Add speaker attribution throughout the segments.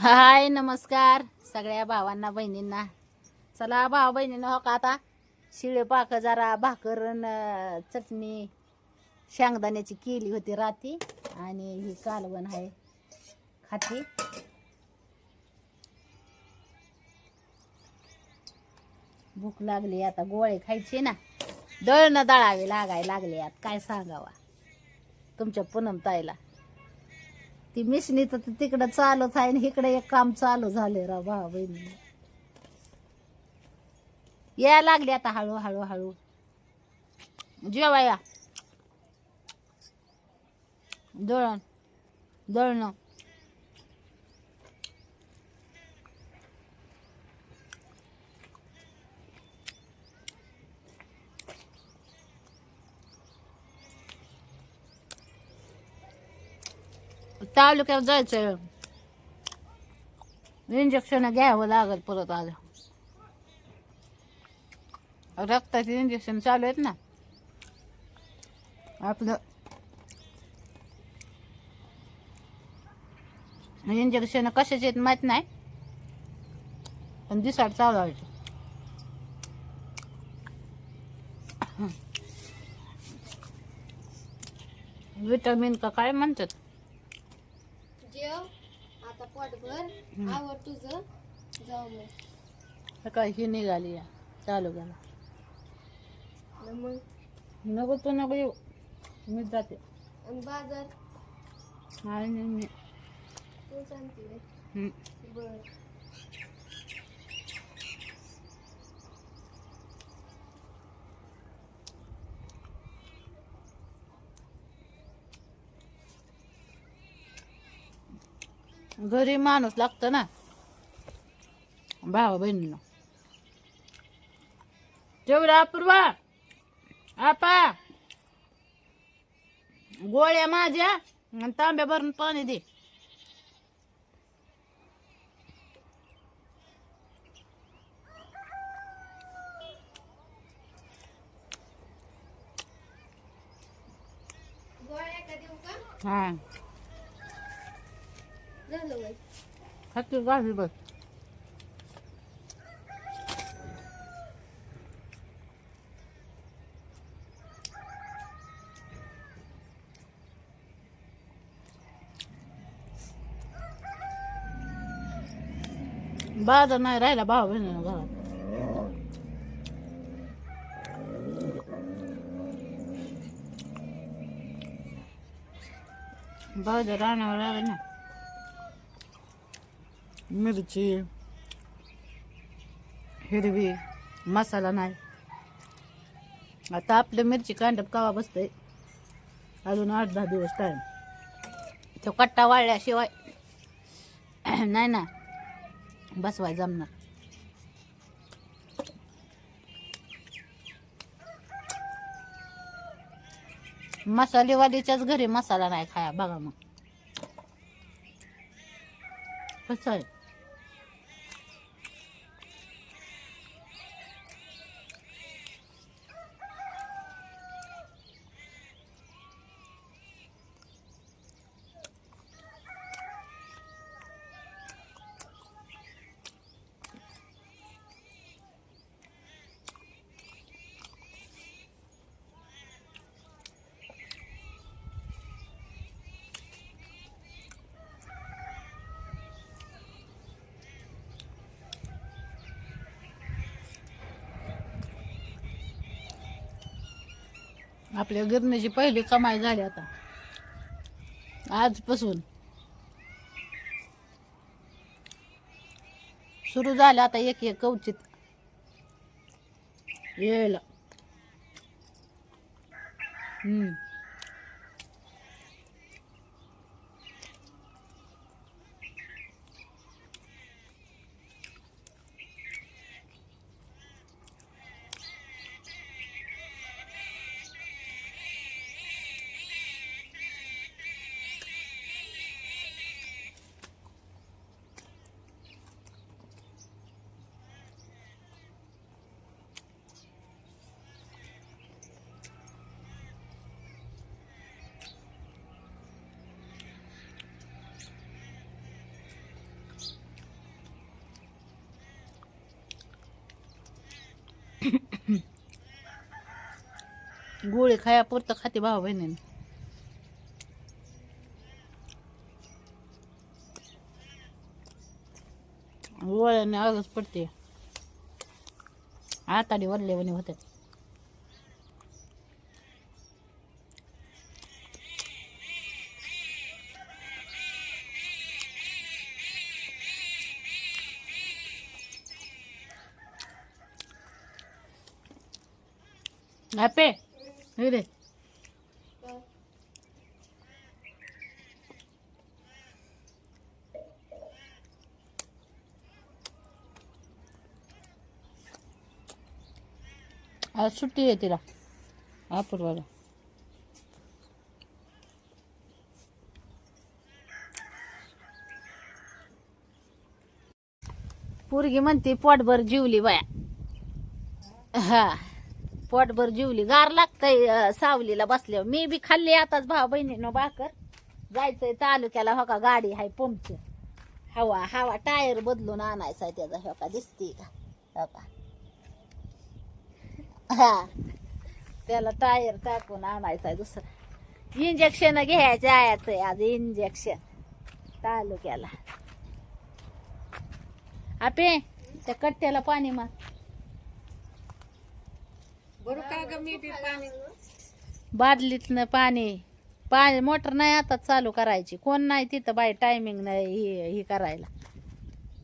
Speaker 1: हाय नमस्कार सगळ्या भावांना बहिणींना. चला भावा बहिणींना हो का आता? शिळे पाक जरा भाकर चटणी शेंगदाण्याची केली होती राती आणि ही कालवण आहे खाती. भूक लागली आता गोळे खायचे ना. दळणं दळावे लागाय लागले आता काय सांगावा. तुमच्या पूनम ताईला. ती मिशनी तर तिकडं चालूच आहे आणि इकडे एक काम चालू झाले राव भावा बहिणी या लागली आता हळू हळू हळू. जेवा या दळण दळणं. तालुक्यात जायचं इंजेक्शन घ्यावं लागल परत आलं. रक्ताचे इंजेक्शन चालू आहेत ना. आपलं इंजेक्शन कशाचे आहेत माहीत नाही. पण दिसाड चालू आहे विटामिन का काय म्हणतात?
Speaker 2: जेव. आता पोटभर तुझं. जाऊ मग.
Speaker 1: ही निघाली या. चालू
Speaker 2: आणि मग?
Speaker 1: नको तू नको येऊ. मी जाते.
Speaker 2: आणि बाजार?
Speaker 1: आणि मी
Speaker 2: तू सांगते. बर.
Speaker 1: घरी माणूस लागतं ना. भावा बहिणीनं. तेवढा अपूर्वा आपा गोळ्या माझ्या आणि तांब्या भरून पाणी दे. हा
Speaker 2: झालं वय
Speaker 1: खाती गावी बस बाजार नाही राहिला भाऊ बहिणीनं घरात बाजार राहण्यावर लागेल ना मिरची हिरवी मसाला नाही. आता आपलं मिरची कांडप कावा बसतंय? अजून आठ दहा दिवस टाईम तो कट्टा वाळल्याशिवाय नाही ना बसवाय जमणार. मसालेवालीच्याच घरी मसाला नाही खाया बघा मग. कसं आहे? आपल्या गिरणीची पहिली कमाई झाली आता. आजपासून. सुरू झालं आता एक एक कवचित. येईल हम्म. गोळी खाया पुरतं खाते भाऊ बहिणीने. गोळ्याने आगच पडते. आताडी वरले वणी होते आपे हे रे. आज सुट्टी आहे तिला. अपूर्वाला. पोरगी म्हणते पोटभर जिवली बाया. हा. पोटभर जीवली. गार लागतंय सावलीला बसल्यावर. मी बी खाल्ली आताच भाऊ बहिणीनं भाकर. जायचंय तालुक्याला हो का गाडी हाय पंपची हवा हवा टायर बदलून आणायचा आहे त्याचा हो का दिसते का? हो का? हा. त्याला टायर टाकून आणायचा आहे दुसरा. इंजेक्शन घ्यायचं आहे आज इंजेक्शन तालुक्याला. आपे त्या कट्ट्याला पाणी मार
Speaker 3: बरं का ग मी बी पाणी
Speaker 1: बादलीतनं पाणी. पाणी मोटर नाही आता चालू करायची. कोण नाही तिथं बाई टायमिंग नाही ही ही करायला.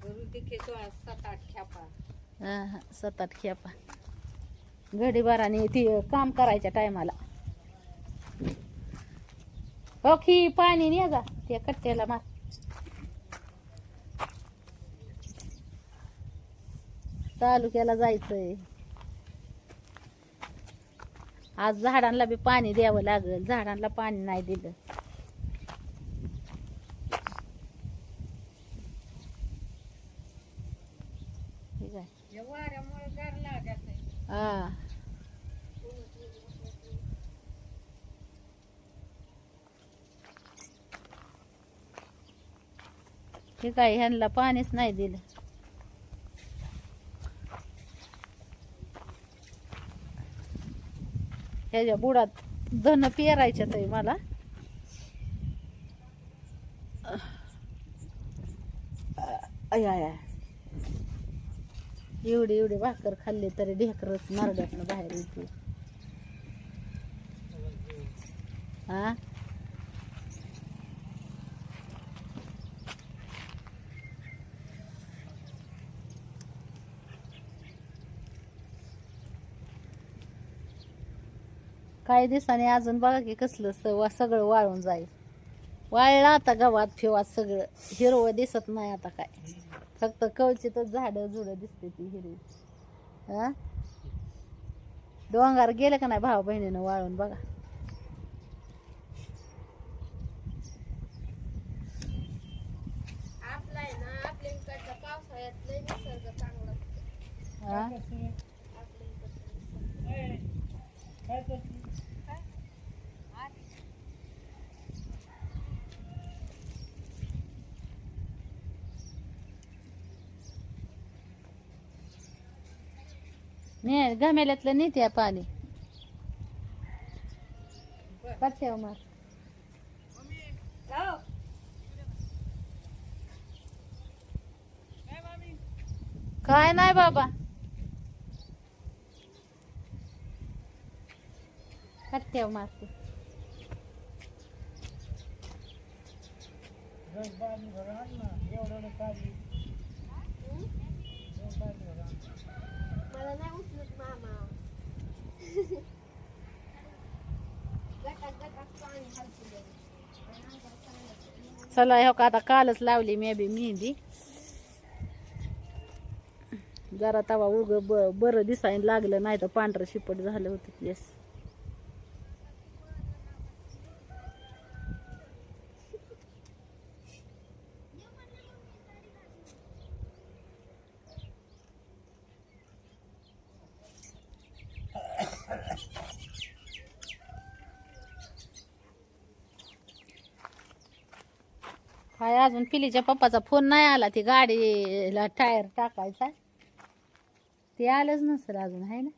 Speaker 3: भरून तिथे तो सात आठ खेपा
Speaker 1: हा, हा, सात आठ खेपा घडी बाराने ती काम करायच्या टायमाला. हो की पाणी ने जा. त्या कट्ट्याला मार. तालुक्याला जायचंय. आज झाडांना बी पाणी द्यावं लागल. झाडांना पाणी नाही दिलं. हा ठीक आहे ह्यांना पाणीच नाही दिलं. ह्याच्या बुडात धन पेरायच्यात आहे मला. आय एवढी एवढी भाकर खाल्ली तरी ढेकरच नरड्यातनं बाहेर येते. हा काही दिवसांनी अजून बघा की कसलं स- सगळं वाळून जाईल. वाळलं आता गवात फिवात सगळं. हिरवं दिसत नाही आता काय. फक्त कवचितच झाडं झुडं दिसते ती हिरवी. हा? डोंगर गेलं का नाही भाऊ बहिणीनं वाळून बघा.
Speaker 2: आपला आहे ना आपल्या इकडच्या पावसाळ्यात लय निसर्ग चांगला असतो.
Speaker 1: हा
Speaker 2: आपल्या इकडचा निसर्ग.
Speaker 1: ने गमेल्यातलं नेते पाणी कट्ट्यावर मार काय नाही बाबा कट्ट्यावर मारते
Speaker 2: मला
Speaker 1: चला हो का आता कालच लावली मी बी मेहंदी. जरा तवा उग ब बरं दिसायला लागलं नाही तर पांढरं शिपट झालं होतं. प्लेस काय अजून पिलीच्या पप्पाचा फोन नाही आला. ती गाडीला टायर टाकायचा. ते आलंच नसेल अजून आहे ना?